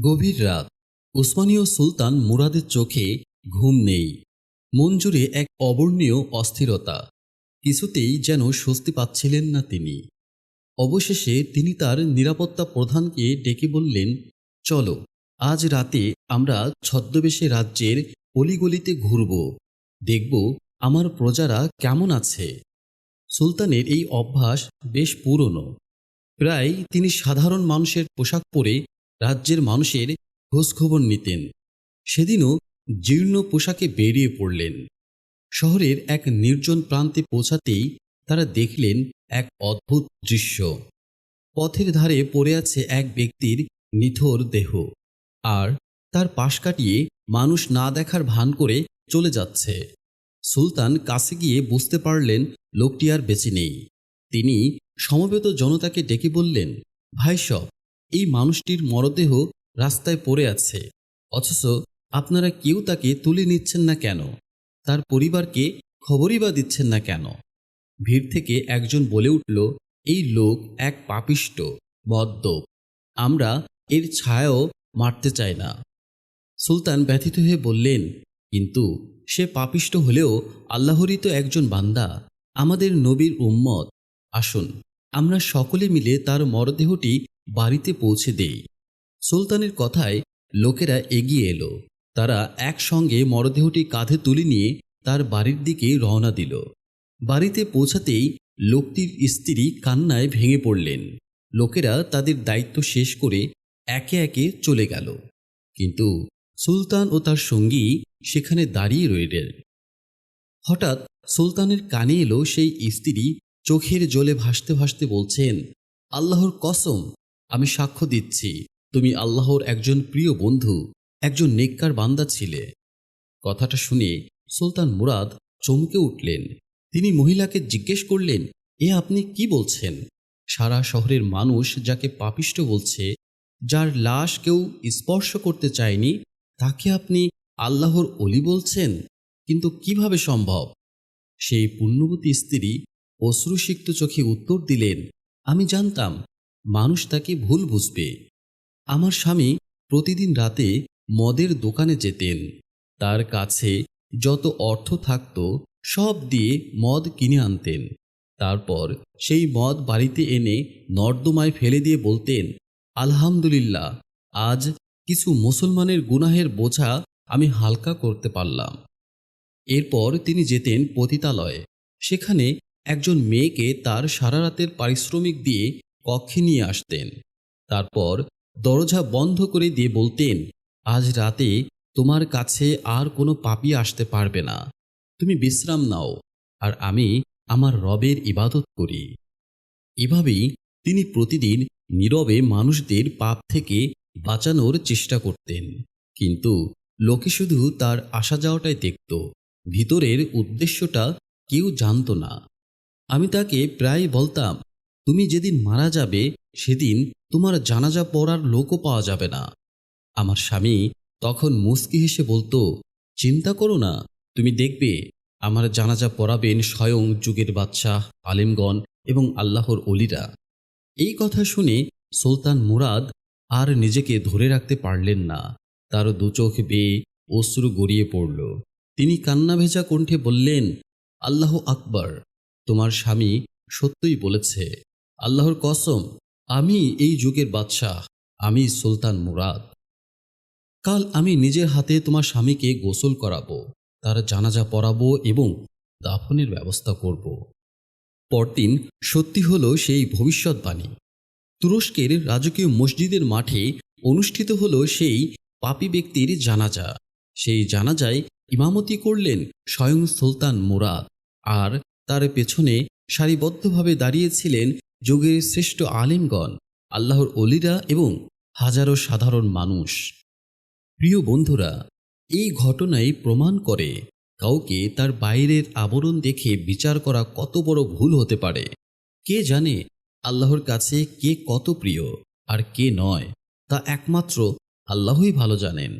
গভীর রাত। উসমানীয় সুলতান মুরাদের চোখে ঘুম নেই। মন জুড়ে এক অবর্ণীয় অস্থিরতা। কিছুতেই যেন স্বস্তি পাচ্ছিলেন না তিনি। অবশেষে তিনি তার নিরাপত্তা প্রধানকে ডেকে বললেন, চলো, আজ রাতে আমরা ছদ্মবেশে রাজ্যের অলিগলিতে ঘুরব। দেখব আমার প্রজারা কেমন আছে। সুলতানের এই অভ্যাস বেশ পুরনো। প্রায় তিনি সাধারণ মানুষের পোশাক পরে রাজ্যের মানুষের খোঁজখবর নিতেন। সেদিনও জীর্ণ পোশাকে বেরিয়ে পড়লেন। শহরের এক নির্জন প্রান্তে পৌঁছাতেই তারা দেখলেন এক অদ্ভুত দৃশ্য। পথের ধারে পড়ে আছে এক ব্যক্তির নিথর দেহ আর তার পাশ কাটিয়ে মানুষ না দেখার ভান করে চলে যাচ্ছে। সুলতান কাছে গিয়ে বুঝতে পারলেন লোকটি আর বেঁচে নেই। তিনি সমবেত জনতাকে ডেকে বললেন, ভাই সব এই মানুষটির মরদেহ রাস্তায় পড়ে আছে। অথচ আপনারা কেউ তাকে তুলে নিচ্ছেন না কেন? তার পরিবারকে খবরই বা দিচ্ছেন না কেন? ভিড় থেকে একজন বলে উঠল, এই লোক এক পাপিষ্ট মদ্যপ আমরা এর ছায়াও মারতে চাই না। সুলতান ব্যথিত হয়ে বললেন, কিন্তু সে পাপিষ্ট হলেও আল্লাহরই তো একজন বান্দা। আমাদের নবীর উম্মত। আসুন, আমরা সকলে মিলে তার মরদেহটি বাড়িতে পৌঁছে দেই। সুলতানের কথায় লোকেরা এগিয়ে এলো। তারা একসঙ্গে মরদেহটি কাঁধে তুলে নিয়ে তার বাড়ির দিকে রওনা দিল। বাড়িতে পৌঁছাতেই লোকটির স্ত্রী কান্নায় ভেঙে পড়লেন। লোকেরা তাদের দায়িত্ব শেষ করে একে একে চলে গেল। কিন্তু সুলতান ও তার সঙ্গী সেখানে দাঁড়িয়ে রইলেন। হঠাৎ সুলতানের কানে এলো সেই স্ত্রী চোখের জলে ভাসতে ভাসতে বলছেন, আল্লাহর কসম আমি সাক্ষ্য দিচ্ছি, তুমি আল্লাহর একজন প্রিয় বন্ধু, একজন নেককার বান্দা ছিলে। কথাটা শুনে সুলতান মুরাদ চমকে উঠলেন। তিনি মহিলাকে জিজ্ঞেস করলেন, এ আপনি কি বলছেন? সারা শহরের মানুষ যাকে পাপিষ্ট বলছে, যার লাশ কেউ স্পর্শ করতে চায়নি, তাকে আপনি আল্লাহর অলি বলছেন? কিন্তু কীভাবে সম্ভব? সেই পুণ্যবতী স্ত্রী অশ্রুসিক্ত চোখে উত্তর দিলেন, আমি জানতাম মানুষ তাকে ভুল বুঝবে। আমার স্বামী প্রতিদিন রাতে মদের দোকানে যেতেন। তার কাছে যত অর্থ থাকত, সব দিয়ে মদ কিনে আনতেন। তারপর সেই মদ বাড়িতে এনে নর্দমায় ফেলে দিয়ে বলতেন, আলহামদুলিল্লাহ, আজ কিছু মুসলমানের গুনাহের বোঝা আমি হালকা করতে পারলাম। এরপর তিনি যেতেন পতিতালয়ে। সেখানে একজন মেয়েকে তার সারা রাতের পারিশ্রমিক দিয়ে কক্ষে নিয়ে আসতেন। তারপর দরজা বন্ধ করে দিয়ে বলতেন, আজ রাতে তোমার কাছে আর কোনো পাপি আসতে পারবে না। তুমি বিশ্রাম নাও আর আমি আমার রবের ইবাদত করি। এভাবেই তিনি প্রতিদিন নীরবে মানুষদের পাপ থেকে বাঁচানোর চেষ্টা করতেন। কিন্তু লোকে শুধু তার আসা যাওয়াটাই দেখত, ভিতরের উদ্দেশ্যটা কেউ জানত না। আমি তাকে প্রায় বলতাম তুমি যেদিন মারা যাবে, সেদিন তোমার জানাজা পড়ার লোকও পাওয়া যাবে না। আমার স্বামী তখন মুস্কি হেসে বলতো, চিন্তা করো না, তুমি দেখবে আমার জানাজা পড়াবেন স্বয়ং যুগের বাদশাহ, আলেমগণ এবং আল্লাহর অলিরা। এই কথা শুনে সুলতান মুরাদ আর নিজেকে ধরে রাখতে পারলেন না। তার দুচোখ বেয়ে অশ্রু গড়িয়ে পড়ল। তিনি কান্না ভেজা কণ্ঠে বললেন, আল্লাহ আকবর, তোমার স্বামী সত্যই বলেছে। আল্লাহর কসম, আমি এই যুগের বাদশাহ, আমি সুলতান মুরাদ। কাল আমি নিজের হাতে তোমার স্বামীকে গোসল করাবো, তার জানাজা পড়াবো এবং দাফনের ব্যবস্থা করব। পরদিন সত্যি হল সেই ভবিষ্যৎবাণী। তুরস্কের রাজকীয় মসজিদের মাঠে অনুষ্ঠিত হল সেই পাপী ব্যক্তির জানাজা। সেই জানাজায় ইমামতি করলেন স্বয়ং সুলতান মুরাদ, আর তার পেছনে সারিবদ্ধভাবে দাঁড়িয়েছিলেন যুগের শ্রেষ্ঠ আলিমগণ, আল্লাহর অলিরা এবং হাজারো সাধারণ মানুষ। প্রিয় বন্ধুরা, এই ঘটনাই প্রমাণ করে কাউকে তার বাইরের আবরণ দেখে বিচার করা কত বড় ভুল হতে পারে। কে জানে আল্লাহর কাছে কে কত প্রিয় আর কে নয়, তা একমাত্র আল্লাহই ভালো জানেন।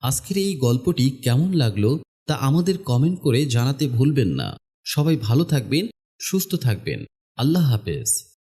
আজকের এই গল্পটি কেমন লাগল তা আমাদের কমেন্ট করে জানাতে ভুলবেন না। সবাই ভালো থাকবেন, সুস্থ থাকবেন। আল্লাহ হাফেজ।